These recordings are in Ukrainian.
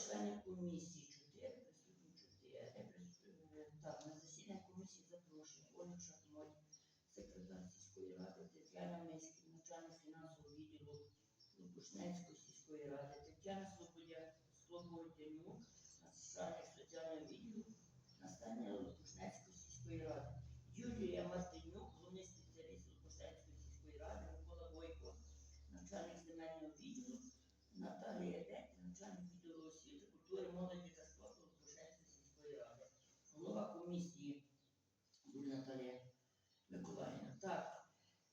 членів комісії 4, присутні 4. Присутні, е, Так, на засідання комісії запрошені Ольга Шахмоль, секретар сільської ради, Тетяна Миськів, начальник фінансового відділу Лопушнецької сільської ради, Тетяна Слободя, Слободянюк, начальник соціального відділу Настання Лопушнецької сільської ради, Юлія Мартинюк, головний спеціаліст Лопушнецької сільської ради, Микола Бойко, начальник земельного відділу, Наталія освіти, культури, молоді та спорту Лопушнецької сільської ради. Голова комісії буде Наталія Миколаївна. Так,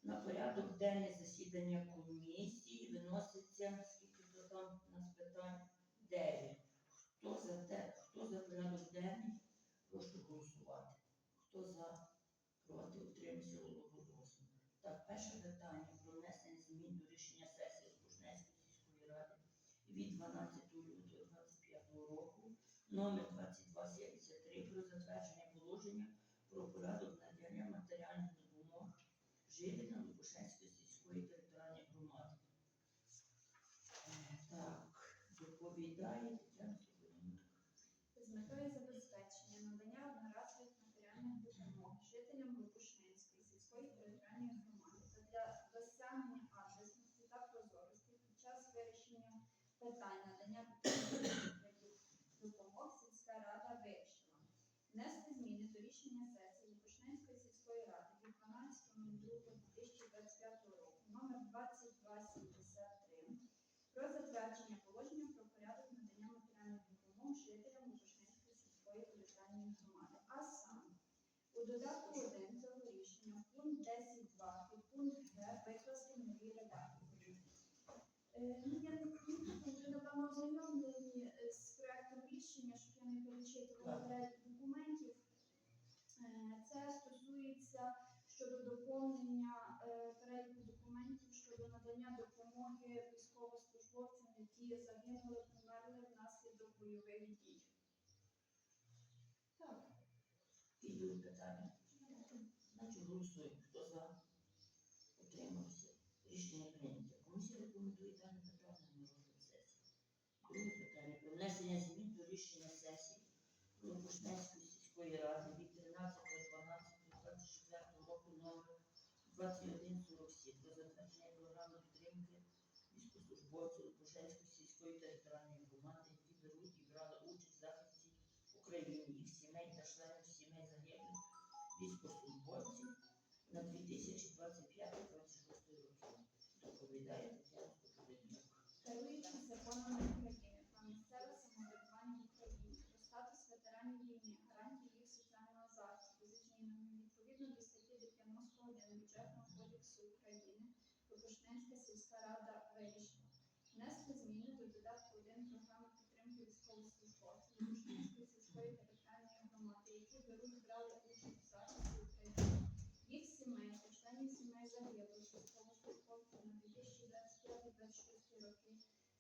на порядок денний засідання комісії виноситься, скільки там нас питань? Дев'ять. Хто за те, хто за порядок денний, прошу голосувати. Хто за, проти, утримався одноголосно. Так, перше питання про внесення змін до рішення сесії Лопушнецької сільської ради від 12 лютого 25 року, номер 2273 про затвердження положення про порядок надання матеріальних допомог жителям Лопушнецької сільської територіальної громади. Е, Так, доповідає Тетяна з метою забезпечення надання одноразових матеріальних допомог жителям Лопушненської сільської територіальної громади та для досягнення адресності та прозорості під час вирішення питань надання таких допомог сільська рада вирішила внести зміни до рішення сесії Лопушненської сільської ради від 12.02.2025 року номер 2273 про затвердження положення про порядок надання матеріальних допомог жителям Лопушненської сільської територіальної громади. А саме у додатку 1 цього рішення пункт 10.2 і пункт Г викласти в новій редакції. Е, ну, Я напевно ознайомлені е, з проектом рішення, щоб я не перечитувала Так. перелік документів. Е, Це стосується щодо доповнення е, переліку документів щодо надання допомоги військовослужбовцям, які загинули, померли внаслідок бойових дій. Так. Підуть питання. Значить, голосуємо. Хто за? Утримався. Рішення прийнято. Комісія рекомендує дане питання на розгляд сесії. Друге питання про внесення змін до рішення сесії Лопушнецької сільської ради від 2147 про затвердження програми підтримки військовослужбовців Лопушнецької сільської територіальної громади, які беруть і брали участь в захисті України, їх сімей та членів сімей загиблих військовослужбовців на 2025-2026 роки. Доповідає Тетяна Кожевенюк. Керуючись законами України про місцеве самоврядування в Україні, про статус ветеранів війни, гарантії їх соціального захисту зі змінами відповідно до статті 91 Бюджетного кодексу України, Лопушненська сільська рада вирішила внести зміни до додатку 1 програми підтримки військовослужбовців Лопушненської сільської територіальної громади, які беруть брали участь у захисті України, їх сімей та членів сімей загиблих військовослужбовців на 2025-2026 роки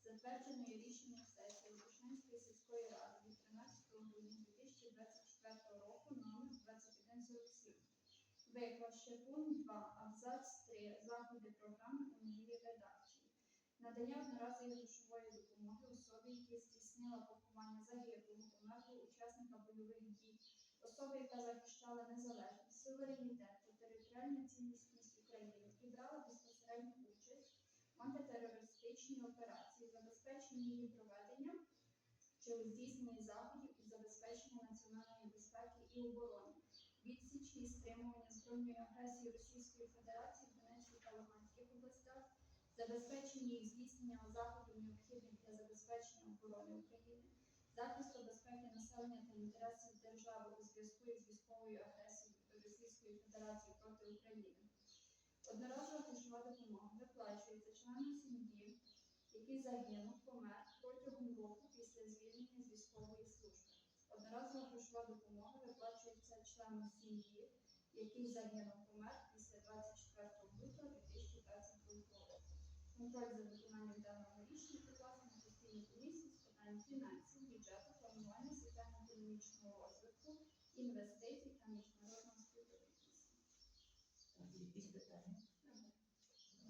затвердженої рішенням сесії Лопушненської сільської ради від 13 грудня 2024 року номер 2147. Виклавши пункт 2, абзац 3 заходи програми у новій редакції. Надання одноразової грошової допомоги особі, яка здійснила поховання загиблого, померлого учасника бойових дій, особи, яка захищала незалежність, суверенітет та територіальну цілісність України і брала безпосередню участь в антитерористичній операції, забезпечення її проведення чи у здійсненні заходів із забезпечення національної безпеки і оборони, і стримування збройної агресії Російської Федерації в Донецькій та Луганських областях, забезпечення і здійснення заходів необхідних для забезпечення оборони України, захисту безпеки населення та інтересів держави у зв'язку із військовою агресією Російської Федерації проти України. Одноразова грошова допомога виплачується членам сім'ї, який загинув, помер протягом року після звільнення з військової грошова допомога виплачується членам сім'ї, який загинув, помер після 24 лютого 2022 року. Контроль за виконанням даного рішення покласти на постійній комісії з питань фінансів, бюджету, планування соціально-економічного розвитку, інвестицій та міжнародного співробітництва. Так, якісь питання?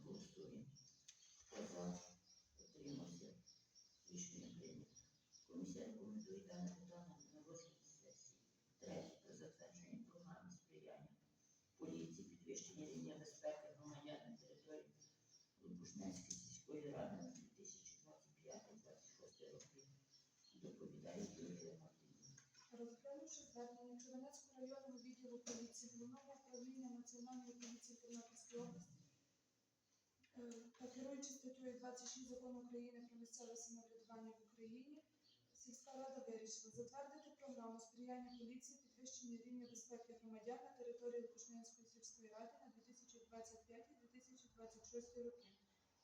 Голосуємо. За? Утримався. Рішення прийнято. Комісія Комісія рекомендує дане питання на розгляд сесії. Третє. Про затвердження програми сприяння поліції, підвищення рівня безпеки громадян на території Лубушненської сільської ради на 2025-2026 роки. Доповідає Юлія Мартинівна. Розглянувши звернення Кременецького районного відділу поліції Головного управління Національної поліції Тернопільської області е, та керуючи статтею 26 закону України про місцеве самоврядування в Україні, сільська рада вирішила затвердити програму сприяння поліції підвищенню рівня безпеки громадян на території Лукушненської сільської ради на 2025-2026 роки.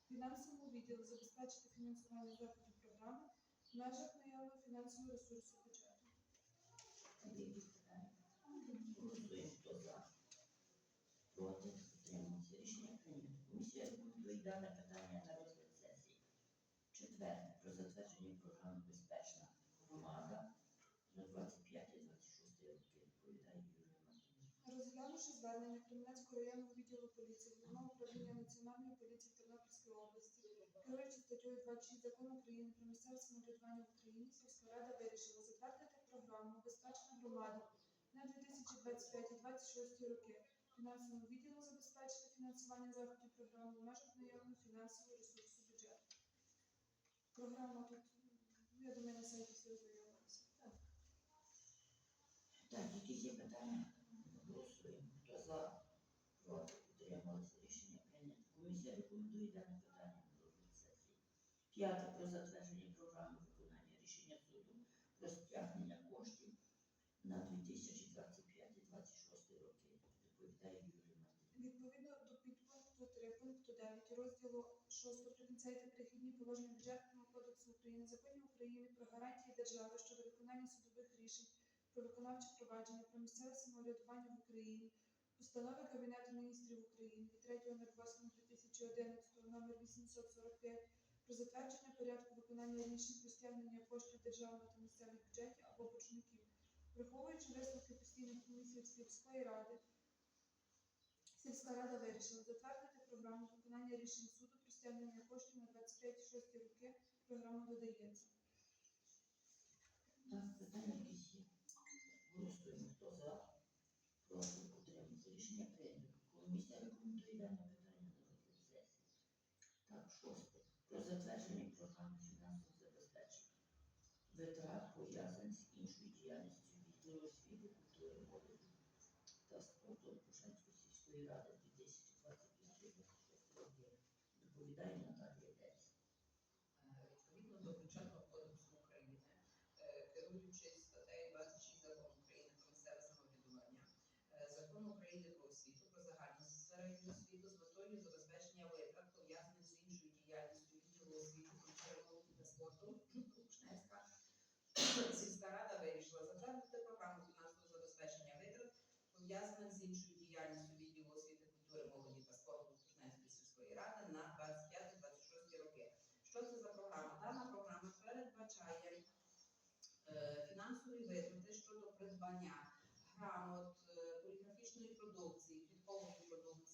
Фінансовому відділу забезпечити фінансування заходів програми в межах наявного фінансового ресурсу бюджету. Голосуємо. Хто за? Проти? Утримався. Рішення прийнято. Комісія рекомендує дане питання на розгляд сесії. Четверте. Про затвердження програми Безпечна громада на 25-26 роки. Доповідає Юлія Мартинівна. Розглянувши звернення Кременецького районного відділу поліції Головного управління Національної поліції Тернопільської області, керуючи статтею 26 закону України про місцеве самоврядування в Україні, сільська рада вирішила затвердити програму Безпечна громада на 2025-2026 роки. Фінансовому відділу забезпечити фінансування заходів програми в межах наявного фінансового ресурсу бюджету. Програма тут, ну, я думаю, на сайті всі ознайомилися. Так, якісь є питання? За? Проти? Утрималися. Рішення прийнято. Комісія рекомендує дане питання розгляд сесії. П'яте. Про затвердження програми виконання рішення суду про стягнення коштів на 2025-2026 роки. Доповідає Юлія Мартинівна. Відповідно до підпункту 3 пункту 9 розділу 6 прикінцеві та перехідні положення бюджетного кодексу України, законів України про гарантії держави щодо виконання судових рішень, про виконавче провадження, про місцеве самоврядування в Україні, постанови Кабінету міністрів України від 3.08.2011 номер 845 про затвердження порядку виконання рішень про стягнення коштів державного та місцевих бюджетів або боржників, враховуючи висновки постійних комісій сільської ради. Сільська рада вирішила затвердити програму виконання рішень суду про стягнення коштів на 25-6 роки. Програма додається. Так, питання є? Хто за? Проти? Рекомендує дане питання на розгляд сесії. Так, шосте. Про затвердження програми фінансового забезпечення витрат, пов'язаних з іншою діяльністю відділу культури, молоді та спорту Пушенської сільської ради 2025-2026 роки. Доповідає Наталія Десь. Е, Відповідно до бюджетного кодексу України, е, керуючись статтею 26 закону України про місцеве самоврядування, е, закону України про освіту, про загальну середню з метою забезпечення витрат, пов'язаних з іншою діяльністю відділу освіти, культури, та спорту, Кушнецька сільська рада вирішила затвердити програму фінансового забезпечення витрат, пов'язаних з іншою діяльністю відділу освіти, культури, молоді та спорту Кушнецької сільської ради на 25-26 роки. Що це за програма? Дана програма передбачає е, фінансові витрати щодо придбання грамот,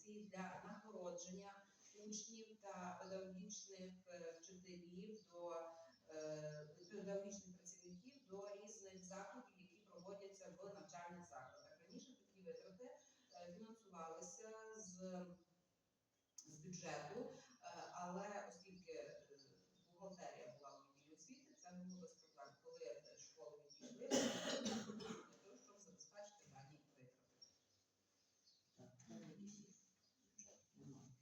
продукції для нагородження учнів та педагогічних е, вчителів до е, педагогічних працівників до різних заходів, які проводяться в навчальних закладах. Раніше такі витрати е, фінансувалися з, з бюджету, але оскільки е, бухгалтерія була в відділі освіти, це було без проблем. Коли е, школи відійшли, для того, щоб забезпечити дані витрати. Так, питання якісь є? Немає.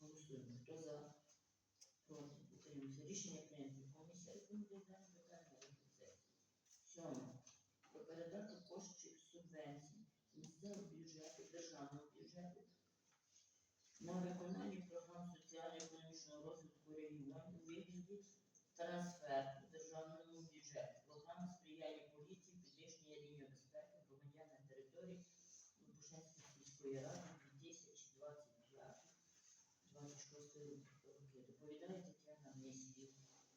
Голосуємо. За? Проти? Утримався. Рішення прийнято. Комісія рекомендує дане питання. Сьоме. Про передачу коштів субвенцій місцевого бюджету, державного бюджету на виконання програм соціально-економічного розвитку регіонів у вигляді трансферту державному бюджету. Програма сприяння поліції, підвищення рівня безпеки громадян на території Лубушанської сільської ради 2025-2026 роки.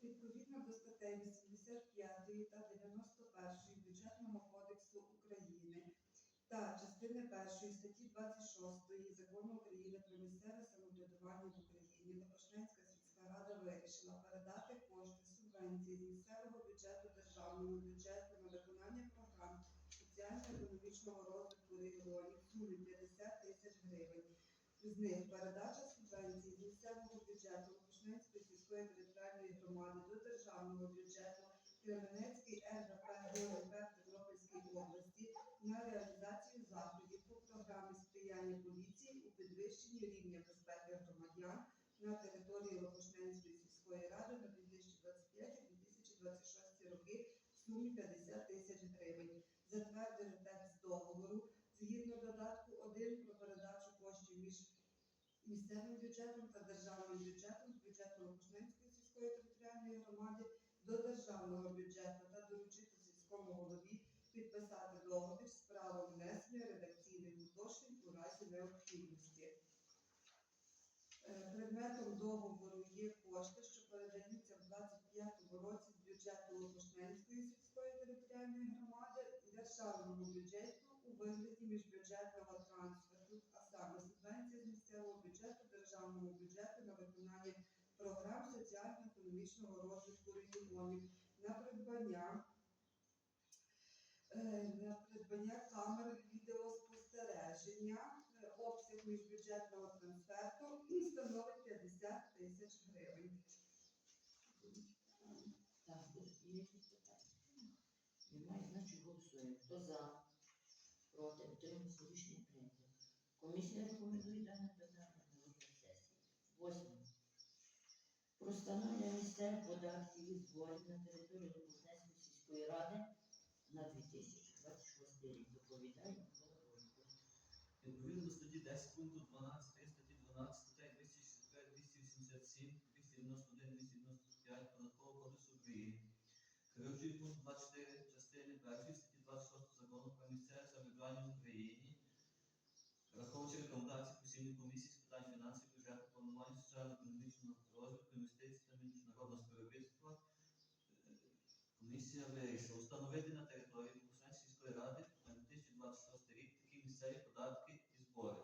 Відповідно до статей 85 та 91 Бюджетного кодексу України та частини 1 статті 26 Закону України про місцеве самоврядування в Україні Доброшнецька сільська рада вирішила передати кошти субвенції з місцевого бюджету державному бюджету на виконання програм соціально-економічного розвитку регіонів сумі 50 тисяч гривень. З них передача субвенції з місцевого бюджету Лопушненської сільської територіальної громади до державного бюджету Кременецький РВП ГУНП Тернопільській області на реалізацію заходів по програмі сприяння поліції у підвищенні рівня безпеки громадян на території Лопушненської сільської ради на 2025-2026 роки в сумі 50 тисяч гривень. Затвердити текст договору згідно додатку 1 про місцевим бюджетом та державним бюджетом з бюджету Лопушненської сільської територіальної громади до державного бюджету та доручити сільському голові підписати договір з правом внесення редакційних уточнень у разі необхідності. Е, Предметом договору є кошти, що передаються в 25 році з бюджету Лопушненської сільської територіальної громади державному бюджету у вигляді міжбюджетного трансферту, а саме субвенція з місцевого бюджету державному бюджету на виконання програм соціально-економічного розвитку регіонів на придбання е, на придбання камер відеоспостереження. Е, Обсяг міжбюджетного трансферту і становить 50 тисяч гривень. Так, є питання? Немає, значить голосуємо. Хто за? Проти? Утримався рішення прийнято. Комісія рекомендує дане 8. Про встановлення місцевих податків і зборів на території Лопуснецької сільської ради на 2026 рік. Доповідає Відповідно до статті 10 пункту 12 статті 12 статей 287, 291, 295 Податкового кодексу України. Керуючий пункт 24 частини 1 статті 26 закону про місцеве самоврядування в Україні, враховуючи рекомендації постійної комісії з питань фінансів соціально-економічного розвитку, інвестицій та міжнародного співробітництва, комісія вирішила встановити на території Бусенської ради на 2026 рік такі місцеві податки і збори.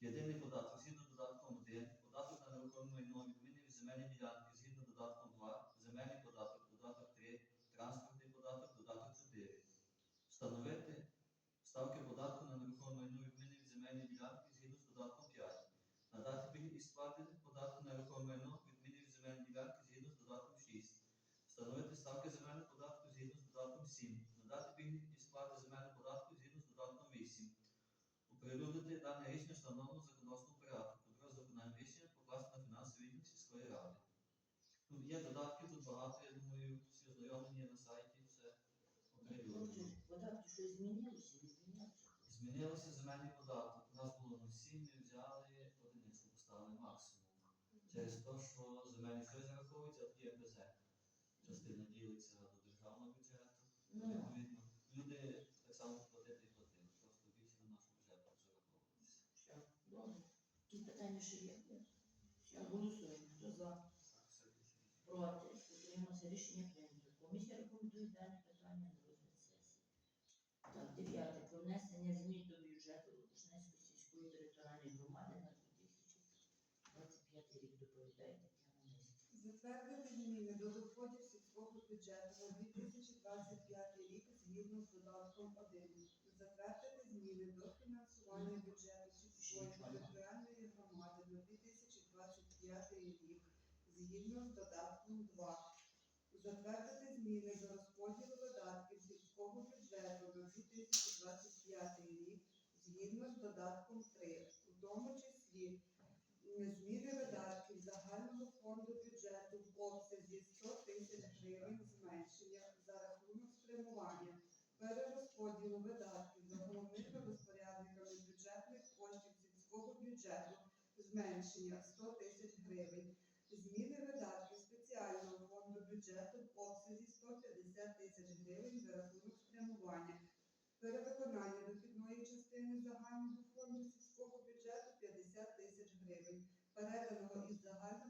Єдиний податок згідно з додатком 1, податок на нерухоме майно відміни від земельні ділянки згідно з додатком 2, земельний податок, додаток 3, транспортний податок, додаток 4. Встановити ставки податку на нерухоме майно відміни від земельні ділянки згідно з додатком 5. Надати пільги і сплати податку на нерухоме майно відміни від земельні ділянки згідно з додатком 6. Встановити ставки земельного податку згідно з додатком 7. Надати пільги і сплати земельного податку згідно з додатком 8. Оприлюднити дане рішення встановлено в законодавствому порядку. Контроль за рішення покласти на фінансовий відділ сільської ради. Ну, є додатки тут багато, я думаю, всі ознайомлені на сайті, все оприлюднено. Податки щось не змінилося? Змінилося земельний податок. У нас було на 7, ми взяли одиницю, поставили максимум. Через те, що земельний щось зараховується, а є ПЗ. Частина ділиться до. Ну, Відповідно, люди так само платити і платили. Просто більше на наш бюджет зараховувалися. все, добре. Які питання ще є? Все, голосуємо. Хто за? Проти? Утримався рішення прийнято. Комісія рекомендує дане питання на розгляд сесії. Так, дев'яте. Про внесення змін до бюджету Лопушнецької сільської територіальної громади на 2025 рік. Доповідає Тетяна Низька. Затвердити зміни до доходів сільського бюджету на 2025 рік згідно з додатком 1. Затвердити зміни до фінансування бюджету сільської територіальної громади на 2025 рік згідно з додатком 2. Затвердити зміни до розподілу видатків сільського бюджету на 2025 рік згідно з додатком 3, у тому числі зміни видатків загального фонду бюджету в обсязі 100 тисяч гривень зменшення за рахунок спрямування, перерозподілу видатків за головними розпорядниками бюджетних коштів сільського бюджету зменшення 100 тисяч гривень, зміни видатків спеціального фонду бюджету в обсязі 150 тисяч гривень за рахунок спрямування, перевиконання дохідної частини загального фонду сільського бюджету 50 тисяч гривень, переданого із загального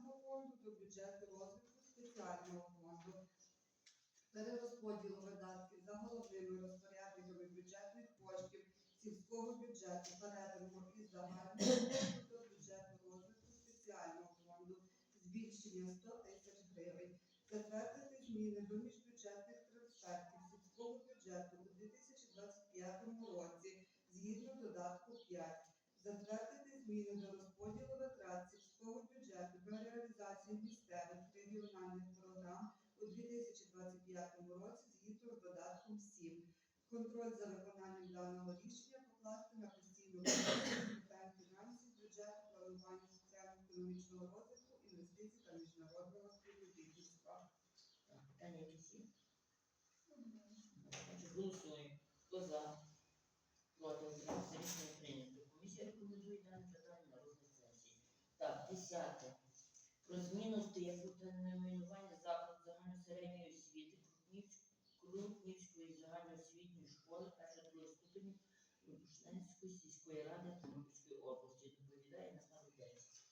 бюджету розвитку спеціального фонду, перерозподілу видатків за головними розпорядниками бюджетних коштів сільського бюджету, переданого із загального до бюджету розвитку спеціального фонду, збільшення 100 тисяч гривень, затвердити зміни до міжбюджетних трансфертів сільського бюджету у 2025 році згідно додатку 5, затвердити зміни до розподілу витрат сільського бюджету для реалізації місцевих регіональних програм у 2025 році згідно з додатком 7. Контроль за виконанням даного рішення покласти на постійну питань фінансів, бюджету, планування соціально-економічного розвитку, інвестицій та міжнародного співробітництва. Питання якісь є? Голосуємо. Хто за? Проти 10. Про зміну статусу та найменування закладу загальної середньої освіти Крупнівської загальноосвітньої школи першої другої ступені Рушненської сільської ради Тернопільської області. Доповідає на Десь.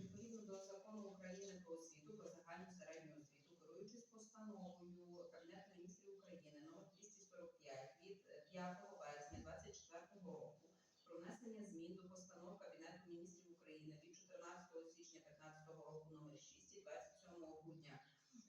Відповідно до закону України про освіту та загальну середню освіту, керуючись постановою Кабінету міністрів України номер 245 від 5 вересня 2024 року про внесення змін до постанов Кабінету міністрів. України від 14 січня 2015 року номер 6 і 27 грудня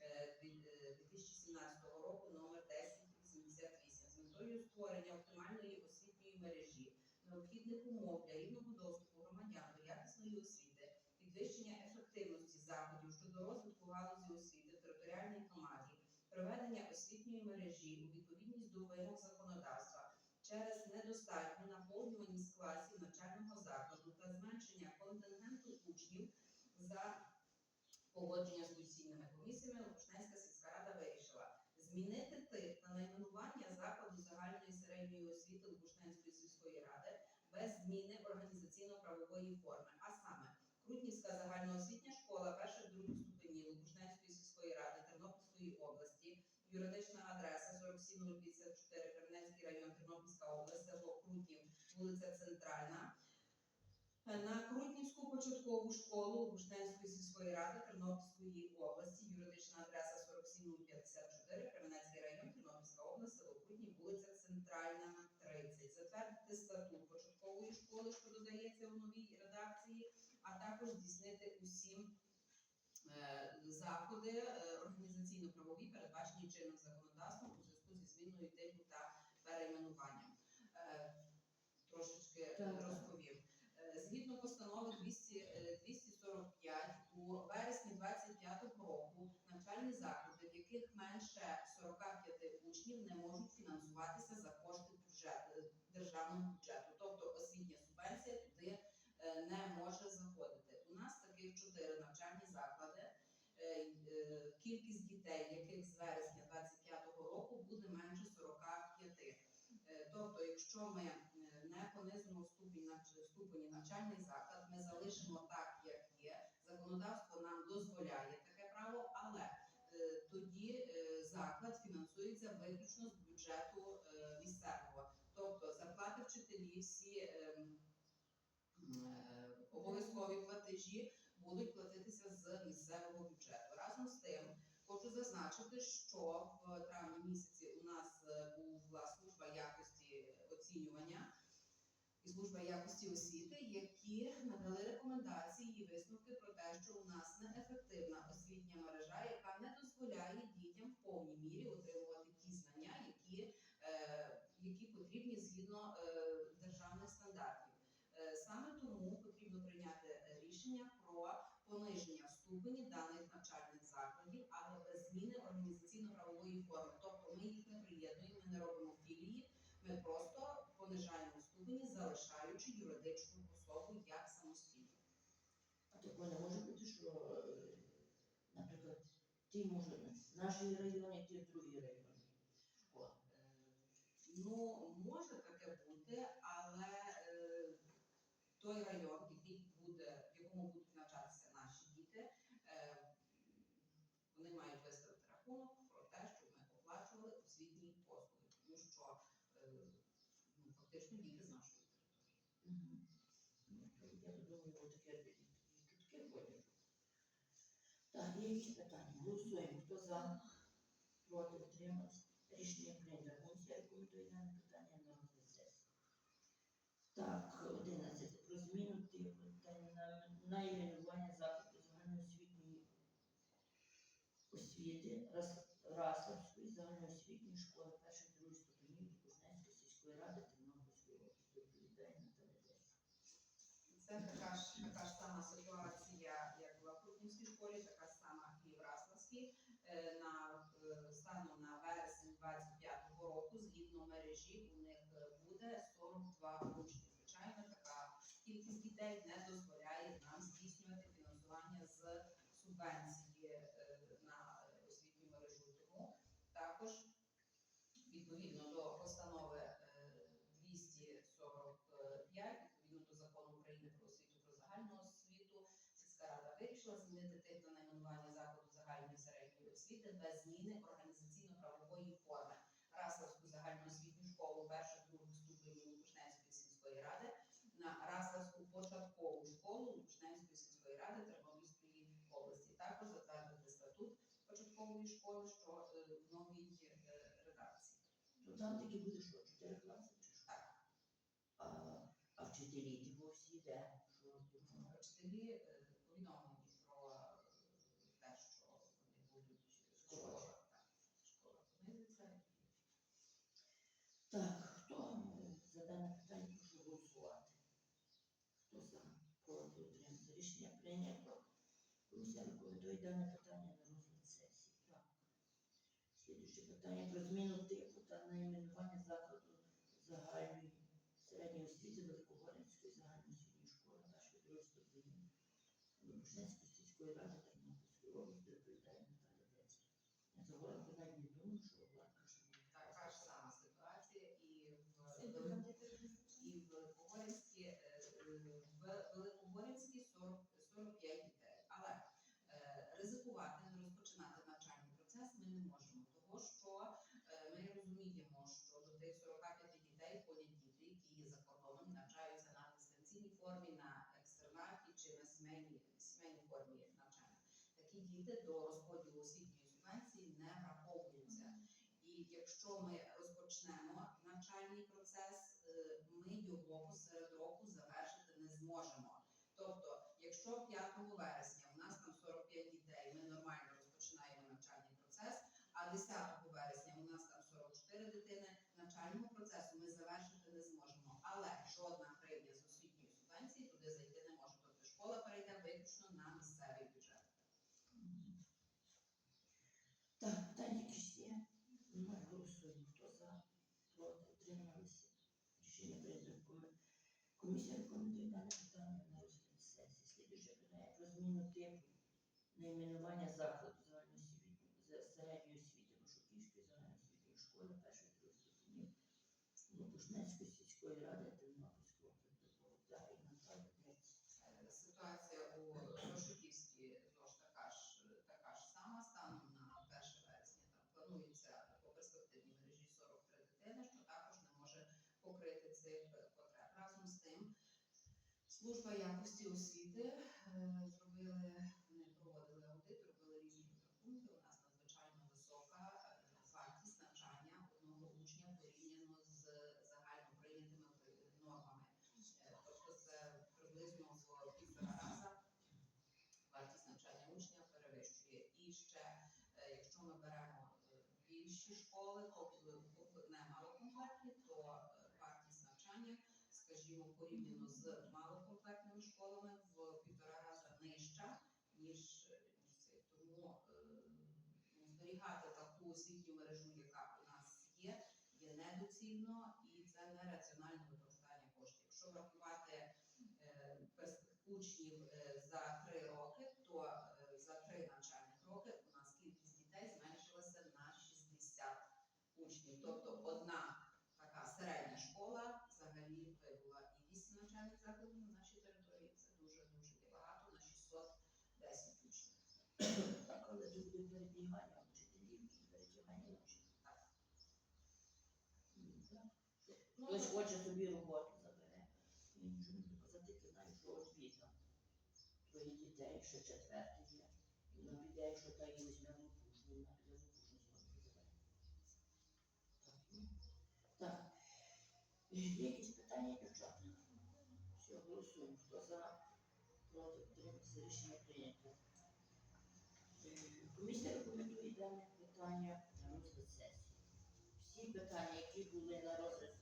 е, дві- е, 2017 року номер 1088 з метою створення оптимальної освітньої мережі, необхідних умов для рівного доступу громадян до якісної освіти, підвищення ефективності заходів щодо розвитку галузі освіти в територіальній громаді, приведення освітньої мережі у відповідність до вимог законодавства через недостатню наповнюваність класів навчального закладу та зменшення контингенту учнів за погодження з постійними комісіями Лопушненська сільська рада вирішила змінити тип та найменування закладу загальної середньої освіти Лопушненської сільської ради без зміни організаційно-правової форми, а саме Крутнівська загальноосвітня школа перших других ступенів Лопушненської сільської ради Тернопільської області, юридична адреса 47054 Кременецький район Тернопільська область, село Крутнів, вулиця Центральна. На Крутнівську початкову школу Лопушненської сільської ради Тернопільської області, юридична адреса 47054 Кременецький район Тернопільська область, село Крутнів, вулиця Центральна, 30. Затвердити статут початкової школи, що додається у новій редакції, а також здійснити усі е, заходи е, організаційно-правові, передбачені чинним законодавством у зв'язку зі зміною типу та перейменуванням. Е, Трошечки е. Е, Згідно постанови 200, е, 245 у вересні 25 року навчальні заклади, в яких менше 45 учнів, не можуть фінансуватися за кошти бюджету державного бюджету. Тобто освітня субвенція туди е, не може заходити. У нас таких чотири навчальні заклади. Е, е, Кількість дітей, яких з вересня 25 року буде менше 45. Е, Тобто, якщо ми е, не понизимо ступені навчальний заклад, ми залишимо так, як є. Законодавство нам дозволяє таке право, але е, тоді е, заклад фінансується виключно з бюджету е, місцевого. Тобто зарплати вчителів, всі ем, обов'язкові платежі будуть платитися з місцевого бюджету. Разом з тим, хочу зазначити, що в травні місяці у нас була служба якості оцінювання і служба якості освіти, які надали рекомендації і висновки про те, що у нас неефективна освітня мережа, яка не дозволяє дітям в повній мірі отримувати ті знання, які, е, які потрібні згідно е, державних стандартів. Е, Саме тому потрібно прийняти рішення про пониження ступені даних навчальних закладів, але без зміни організаційно-правової форми. Тобто ми їх не приєднуємо, ми не робимо філії, ми просто понижаємо ступені, залишаючи юридичну особу як самостійну. А такое не може бути, що, е, наприклад, ті може в нашій районі, ті в другій районі. школа. Е, Ну, може таке бути, але е, той район, Так, є якісь питання? Голосуємо. Хто за? Проти утримався? Рішення прийнято. Комісія рекомендує дане на розгляд. Так, кількість не дозволяє нам здійснювати фінансування з субвенції е, на освітню мережу. Тому також відповідно до постанови е, 245, відповідно до закону України про освіту про загальну освіту, сільська рада вирішила змінити тип на найменування закладу загальної середньої освіти без зміни організаційно-правової форми. Раславську загальноосвітню школу перших других ступенів Лукушненської сільської ради на Раславську початкову школу Лукушненської сільської ради Тернопільської області. Також затвердити статут початкової школи, що е, в новій е, редакції. То там таки буде що, 4 класи чи що? Так. А, а вчителі ті бо всі де? Що розумно? Вчителі е, повідомлені про те, що вони будуть школа, так, школа понизиться. Так, хто за дане питання прошу голосувати? Хто за? Проти утримався. Рішення прийнято. Комісія рекомендує дане питання на розгляд сесії. Так. Слідуюче питання про зміну типу та найменування закладу загальної середньої освіти Великогорівської загальної середньої школи нашої другої ступені Лопушнецької сільської ради Тернопільської області доповідає Наталя Децька. Я загородку навіть не думаю, що Владка ще буде. Така ж сама ситуація і в Скільки Велик- там дітей вистачає? і в Великогорівській, е, е, в Великогорівській 40, 45 дітей. Але е, ризикувати, не розпочинати навчальний процес ми не можемо, тому що е, ми розуміємо, що до тих 45 дітей ходять діти, які є за кордоном, і навчаються на дистанційній формі, на екстернаті чи на сімейній, сімейній формі навчання. Такі діти до розподілу освітньої субвенції не враховуються. І якщо ми розпочнемо навчальний процес, ми його посеред року завершити не зможемо. Тобто, якщо 5 вересня у нас там 45 дітей, ми нормально розпочинаємо навчальний процес, а 10 вересня у нас там 44 дитини, навчального процесу ми завершити не зможемо. Але жодна гривня з освітньої субвенції туди зайти не може. Тобто школа перейде виключно на місцевий бюджет. Мгм. Так, питання якісь є? Немає, голосуємо. Хто за? Проти? Утрималися? Рішення прийнято. Коми- Комісія рекомендує дане питання на розгляд сесії. Слідуюче питання про зміну типу найменування закладу середньої освіти Вишуківської загальноосвітньої школи першої другої ступенів Лопушнецької сільської ради Дець. Е, Ситуація у Рошуківській знову така ж така ж сама станом на 1 вересня. Там планується по перспективній мережі 43 дитини, що також не може покрити цих е, потреб. Разом з тим, служба якості освіти е, зробили, вони проводили аудит, робили різні розрахунки. У нас надзвичайно висока е, вартість навчання одного учня порівняно з загально прийнятими е, нормами. Е, Тобто це приблизно в півтора раза вартість навчання учня перевищує. І ще, якщо ми беремо більші школи, тобто не малокомплектні, то е, вартість навчання, скажімо, порівняно з малокомплектними школами в півтора рази нижча, ніж, це. Тому е, ну, зберігати таку освітню мережу, яка у нас є, є недоцільно і це нераціональне використання коштів. Якщо врахувати е, учнів е, за три роки, то е, за три навчальних роки у нас кількість дітей зменшилася на 60 учнів. Тобто одна така середня школа взагалі вибула і 8 навчальних закладів на нашій території. Це дуже дуже є багато на 610 учнів. Так, але і. Ну, Хтось хоче собі роботу забере. Не буду казати, я що от віта. Твої дітей, ще четвертий є. І вона піде, якщо та її візьме в опушну, вона піде опушну знову забере. Так, ну. Е, якісь питання, дівчата? Все, голосуємо. Хто за? Проти утримався, рішення Комісія рекомендує дане питання на розгляд сесії. Всі питання, які були на розгляд